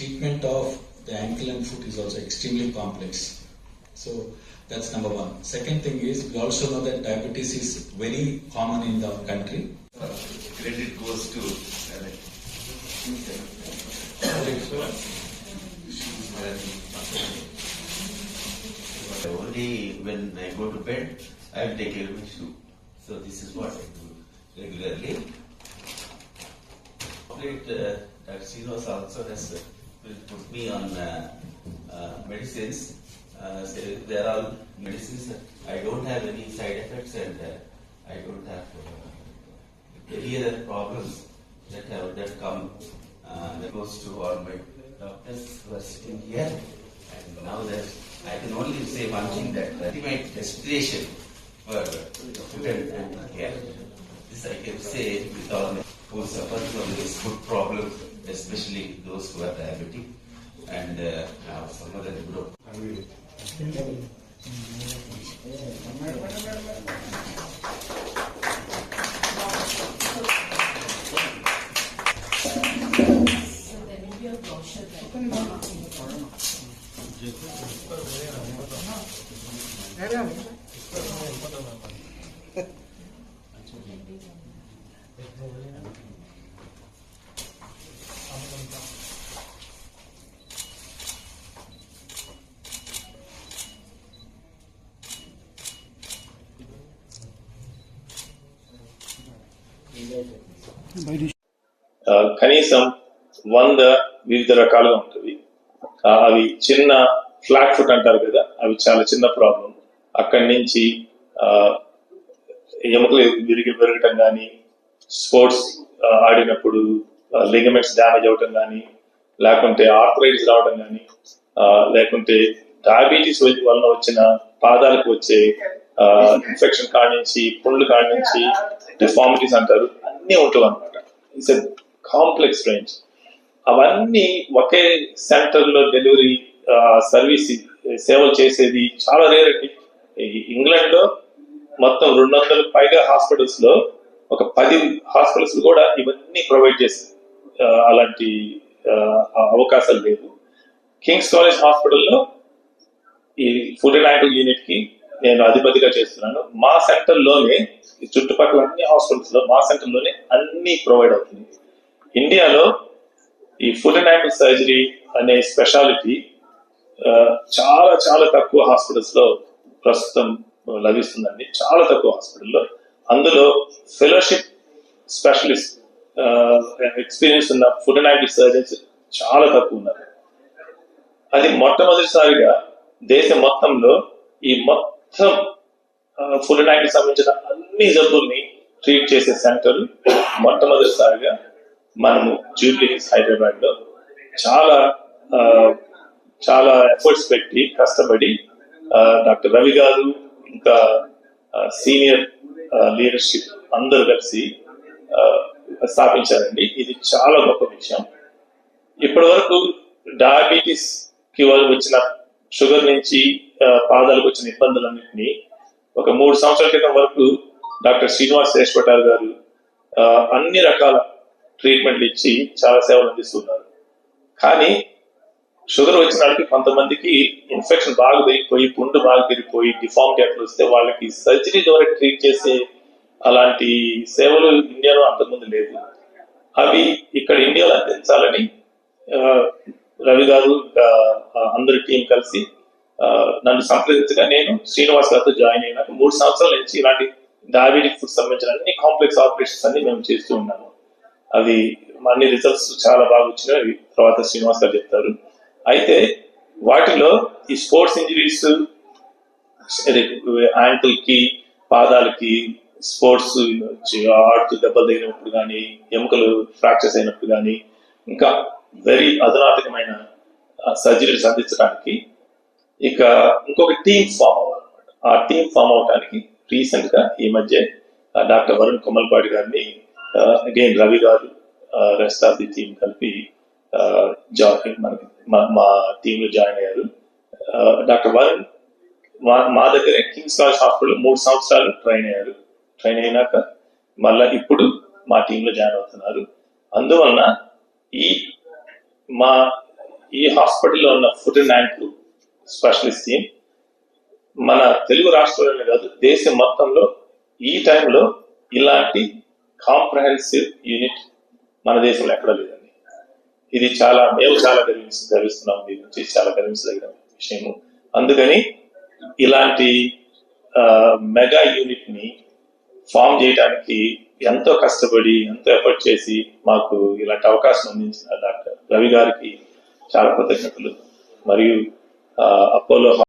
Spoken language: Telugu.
treatment of the ankle and foot is also extremely complex. So that's number one. Second thing is we also know that diabetes is very common in the country. Credit goes to Only when I go to bed, I will take care of my shoe. So this is what I do regularly. Complete, uh, that also has uh, will put me on uh, uh, medicines. Uh, so there are medicines I don't have any side effects and I don't have any other problems that have that come uh, that goes to all my doctors who are sitting here. And now that I can only say one thing that the ultimate destination for food and care. This I can say with all my who suffer from this food problem, especially those who are diabetic and uh, have some other group. కనీసం వంద వివిధ రకాలుగా ఉంటుంది. అవి చిన్న ఫ్లాట్ ఫుట్ అంటారు కదా అవి చాలా చిన్న ప్రాబ్లం అక్కడి నుంచి ఎముకలు విరిగి పెరగటం కానీ స్పోర్ట్స్ ఆడినప్పుడు లిగమెంట్స్ డ్యామేజ్ అవటం కానీ లేకుంటే ఆర్థరైటిస్ రావడం కానీ లేకుంటే డయాబెటీస్ వలన వచ్చిన పాదాలకు వచ్చే ఇన్ఫెక్షన్ కాడి నుంచి పుండ్లు కాడి నుంచి డిఫార్మిటీస్ అంటారు అన్నీ ఉంటాయి అన్నమాట ఇట్స్ ఎ కాంప్లెక్స్ రేంజ్ అవన్నీ ఒకే సెంటర్లో డెలివరీ సర్వీస్ సేవలు చేసేది చాలా రేర్ అండి. ఇంగ్లాండ్లో మొత్తం రెండు వందల పైగా హాస్పిటల్స్లో ఒక పది హాస్పిటల్స్ కూడా ఇవన్నీ ప్రొవైడ్ చేస్తాయి అలాంటి అవకాశాలు లేవు. కింగ్స్ కాలేజ్ హాస్పిటల్లో ఈ ఫుడ్ అండ్ యాంకల్ యూనిట్కి నేను అధిపతిగా చేస్తున్నాను. మా సెంటర్లోనే ఈ చుట్టుపక్కల అన్ని హాస్పిటల్స్లో మా సెంటర్లోనే అన్ని ప్రొవైడ్ అవుతుంది. ఇండియాలో ఈ ఫుడ్ అండ్ యాంకల్ సర్జరీ అనే స్పెషాలిటీ చాలా చాలా తక్కువ హాస్పిటల్స్లో ప్రస్తుతం లభిస్తుందండి. చాలా తక్కువ హాస్పిటల్లో అందులో ఫెలోషిప్ స్పెషలిస్ట్ ఎక్స్పీరియన్స్ ఉన్న ఫుడ్ అండ్ యాంకల్ సర్జన్స్ చాలా తక్కువ ఉన్నారు. అది మొట్టమొదటిసారిగా దేశం మొత్తంలో ఈ మొత్తం ఫుల్ అండ్కి సంబంధించిన అన్ని జబ్బుల్ని ట్రీట్ చేసే సెంటర్ మొట్టమొదటిసారిగా మనము జూబ్లీ హిల్స్ హైదరాబాద్లో చాలా చాలా ఎఫర్ట్స్ పెట్టి కష్టపడి డాక్టర్ రవి గారు ఇంకా సీనియర్ లీడర్షిప్ అందరు కలిసి స్థాపించారండి. ఇది చాలా గొప్ప విషయం. ఇప్పటి వరకు డయాబెటీస్కి వాళ్ళు వచ్చిన షుగర్ నుంచి పాదాలకు వచ్చిన ఇబ్బందులన్నింటినీ ఒక మూడు సంవత్సరాల క్రితం వరకు డాక్టర్ శ్రీనివాస్ శేషపటార్ గారు అన్ని రకాల ట్రీట్మెంట్లు ఇచ్చి చాలా సేవలు అందిస్తున్నారు. కానీ షుగర్ వచ్చిన వాళ్ళకి కొంతమందికి ఇన్ఫెక్షన్ బాగా పెరిగిపోయి పుండు బాగా పెరిగిపోయి డిఫార్మిటీ అట్లా వస్తే వాళ్ళకి సర్జరీ ద్వారా ట్రీట్ చేసే అలాంటి సేవలు ఇండియాలో అంతకుముందు లేదు. అవి ఇక్కడ ఇండియాలో అందించాలని రవి గారు ఇంకా అందరి టీం కలిసి నన్ను సంప్రదించగా నేను శ్రీనివాస్ గారితో జాయిన్ అయినాక మూడు సంవత్సరాల నుంచి ఇలాంటి డయాబెటిక్ ఫుడ్ సంబంధించిన అన్ని కాంప్లెక్స్ ఆపరేషన్స్ అన్ని మేము చేస్తూ ఉన్నాము. అవి అన్ని రిజల్ట్స్ చాలా బాగా వచ్చినాయి. తర్వాత శ్రీనివాస్ గారు చెప్తారు. అయితే వాటిలో ఈ స్పోర్ట్స్ ఇంజరీస్ యాంకిల్కి పాదాలకి స్పోర్ట్స్ ఆడుతూ దెబ్బలు తగినప్పుడు కానీ ఎముకలు ఫ్రాక్చర్స్ అయినప్పుడు కానీ ఇంకా వెరీ అధునాతకమైన సర్జరీస్ అందించడానికి ఇక ఇంకొక టీం ఫామ్ అవ్వాలన్నమాట. ఆ టీం ఫామ్ అవడానికి రీసెంట్గా ఈ మధ్య డాక్టర్ వరుణ్ కొమల్పాటి గారిని again Ravi garu rest of the team కలిపి జాయిన్ మనకి మా- టీంలో జాయిన్ అయ్యారు. డాక్టర్ వరుణ్ మా మా దగ్గర కింగ్స్ కాలేజ్ హాస్పిటల్ మూడు సంవత్సరాలు ట్రైన్ అయ్యారు. ట్రైన్ అయినాక మళ్ళీ ఇప్పుడు మా టీంలో జాయిన్ అవుతున్నారు. అందువలన ఈ మా ఈ హాస్పిటల్లో ఉన్న ఫుడ్ అండ్ స్పెషలిస్ట్ టీమ్. మన తెలుగు రాష్ట్రాలనే కాదు దేశం మొత్తంలో ఈ టైంలో ఇలాంటి కాంప్రహెన్సివ్ యూనిట్ మన దేశంలో ఎక్కడ లేదండి. ఇది చాలా మేము చాలా గర్వించి గర్విస్తున్నాం. దీని నుంచి చాలా గర్వించదగిన విషయము. అందుకని ఇలాంటి మెగా యూనిట్ని ఫామ్ చేయడానికి ఎంతో కష్టపడి ఎంతో ఎఫర్ట్ చేసి మాకు ఇలాంటి అవకాశం అందించిన డాక్టర్ రవి గారికి చాలా కృతజ్ఞతలు. మరియు Uh, Apollo